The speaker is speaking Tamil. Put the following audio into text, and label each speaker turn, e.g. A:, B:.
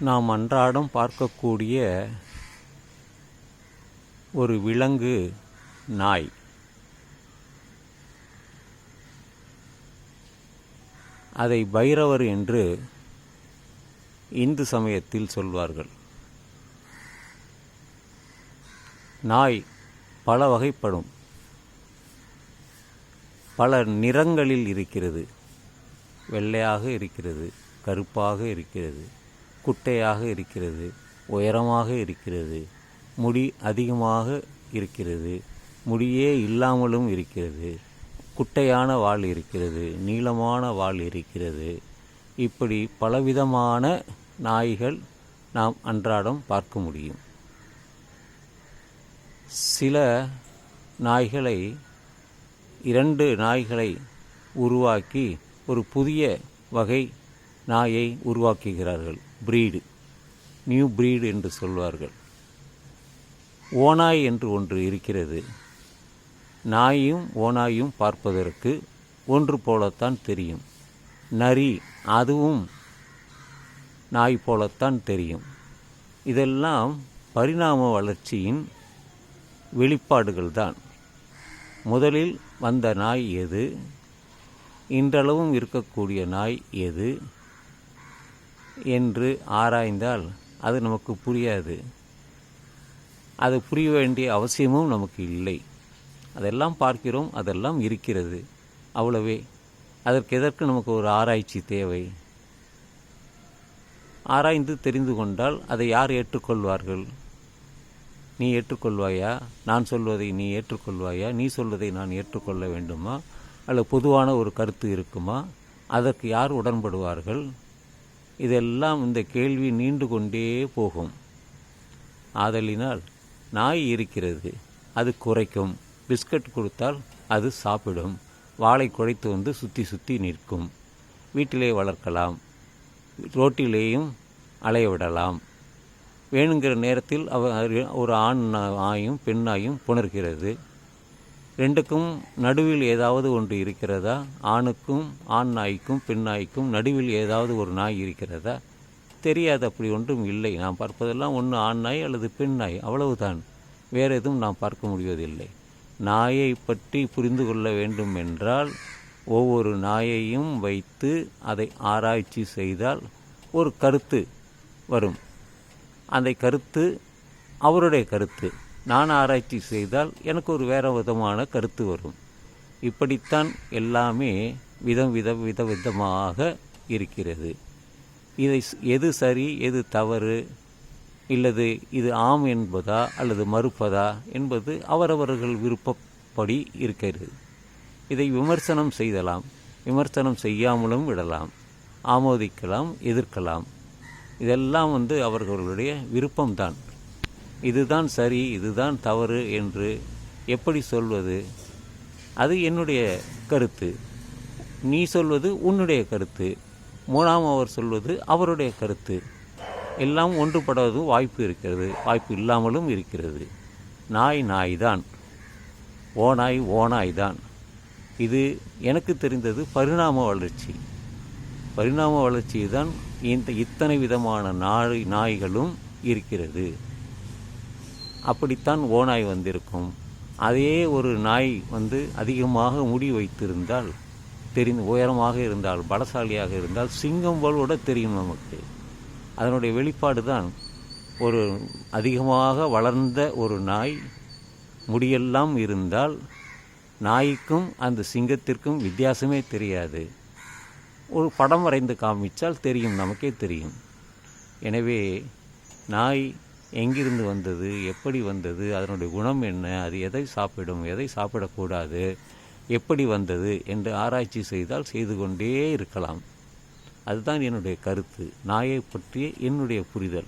A: நாம் அன்றாடம் பார்க்கக்கூடிய ஒரு விலங்கு நாய். அதை பைரவர் என்று இந்து சமயத்தில் சொல்வார்கள். நாய் பல வகைப்படும். பல நிறங்களில் இருக்கிறது. வெள்ளையாக இருக்கிறது கருப்பாக இருக்கிறது. குட்டையாக இருக்கிறது உயரமாக இருக்கிறது முடி அதிகமாக இருக்கிறது முடியே இல்லாமலும் இருக்கிறது குட்டையான வால் இருக்கிறது நீளமான வால் இருக்கிறது. இப்படி பலவிதமான நாய்கள் நாம் அன்றாடம் பார்க்க முடியும். சில நாய்களை இரண்டு நாய்களை உருவாக்கி ஒரு புதிய வகை நாயை உருவாக்குகிறார்கள். பிரீடு நியூ பிரீடு என்று சொல்வார்கள். ஓநாய் என்று ஒன்று இருக்கிறது. நாயும் ஓநாயும் பார்ப்பதற்கு ஒன்று போலத்தான் தெரியும். நரி அதுவும் நாய் போலத்தான் தெரியும். இதெல்லாம் பரிணாம வளர்ச்சியின் வெளிப்பாடுகள் தான் முதலில் வந்த நாய் எது? இன்றளவும் இருக்கக்கூடிய நாய் எது? என்று ஆராய்ந்தால் அது நமக்கு புரியாது. அது புரிய வேண்டிய அவசியமும் நமக்கு இல்லை. அதெல்லாம் பார்க்கிறோம் அதெல்லாம் இருக்கிறது. அவ்வளவே. அதற்கு எதற்கு நமக்கு ஒரு ஆராய்ச்சி தேவை. ஆராய்ந்து தெரிந்து கொண்டால் அதை யார் ஏற்றுக்கொள்வார்கள்? நீ ஏற்றுக்கொள்வாயா? நான் சொல்வதை நீ ஏற்றுக்கொள்வாயா? நீ சொல்வதை நான் ஏற்றுக்கொள்ள வேண்டுமா? அல்லது பொதுவான ஒரு கருத்து இருக்குமா? அதற்கு யார் உடன்படுவார்கள்? இதெல்லாம் இந்த கேள்வி நீண்டு கொண்டே போகும். ஆதலினால் நாய் இருக்கிறது அது குறைக்கும். பிஸ்கட் கொடுத்தால் அது சாப்பிடும். வாழை குழைத்து வந்து சுற்றி சுற்றி நிற்கும். வீட்டிலே வளர்க்கலாம். ரோட்டிலேயும் அலைய விடலாம். வேணுங்கிற நேரத்தில் அவ ஒரு ஆண் நாயும் பெண்ணாயும் புணர்கிறது. ரெண்டுக்கும் நடுவில் ஏதாவது ஒன்று இருக்கிறதா? ஆணுக்கும் ஆண் நாய்க்கும் பெண் நாய்க்கும் நடுவில் ஏதாவது ஒரு நாய் இருக்கிறதா? தெரியாது அப்படி ஒன்றும் இல்லை. நாம் பார்ப்பதெல்லாம் ஒன்று ஆண் நாய் அல்லது பெண் நாய். அவ்வளவுதான். வேறு எதுவும் நாம் பார்க்க முடிவதில்லை. நாயை பற்றி புரிந்து கொள்ள வேண்டும் என்றால் ஒவ்வொரு நாயையும் வைத்து அதை ஆராய்ச்சி செய்தால் ஒரு கருத்து வரும். அந்த கருத்து அவருடைய கருத்து. நான் ஆராய்ச்சி செய்தால் எனக்கு ஒரு வேறு விதமான கருத்து வரும். இப்படித்தான் எல்லாமே விதம் வித வித விதமாக இருக்கிறது. இதை எது சரி எது தவறு இல்லது இது ஆம் என்பதா அல்லது மறுப்பதா என்பது அவரவர்கள் விருப்பப்படி இருக்கிறது. இதை விமர்சனம் செய்தலாம் விமர்சனம் செய்யாமலும் விடலாம் ஆமோதிக்கலாம் எதிர்க்கலாம். இதெல்லாம் வந்து அவர்களுடைய விருப்பம்தான். இதுதான் சரி இதுதான் தவறு என்று எப்படி சொல்வது? அது என்னுடைய கருத்து. நீ சொல்வது உன்னுடைய கருத்து. மூணாம் அவர் சொல்வது அவருடைய கருத்து. எல்லாம் ஒன்றுபடவதும் வாய்ப்பு இருக்கிறது வாய்ப்பு இல்லாமலும் இருக்கிறது. நாய் நாய் தான் ஓநாய் ஓநாய் தான் இது எனக்கு தெரிந்தது பரிணாம வளர்ச்சி. பரிணாம வளர்ச்சி தான் இந்த இத்தனை விதமான நாய் நாய்களும் இருக்கிறது. அப்படித்தான் ஓநாய் வந்திருக்கும். அதே ஒரு நாய் வந்து அதிகமாக முடி வைத்திருந்தால் தெரிந்து உயரமாக இருந்தால் பலசாலியாக இருந்தால் சிங்கம் போலோட தெரியும் நமக்கு. அதனுடைய வெளிப்பாடு தான் ஒரு அதிகமாக வளர்ந்த ஒரு நாய். முடியெல்லாம் இருந்தால் நாய்க்கும் அந்த சிங்கத்திற்கும் வித்தியாசமே தெரியாது. ஒரு படம் வரைந்து காமிச்சால் தெரியும் நமக்கே தெரியும். எனவே நாய் எங்கிருந்து வந்தது எப்படி வந்தது அதனுடைய குணம் என்ன அது எதை சாப்பிடும் எதை சாப்பிடக்கூடாது எப்படி வந்தது என்று ஆராய்ச்சி செய்தால் செய்து கொண்டே இருக்கலாம். அதுதான் என்னுடைய கருத்து. நாயை பற்றிய என்னுடைய புரிதல்.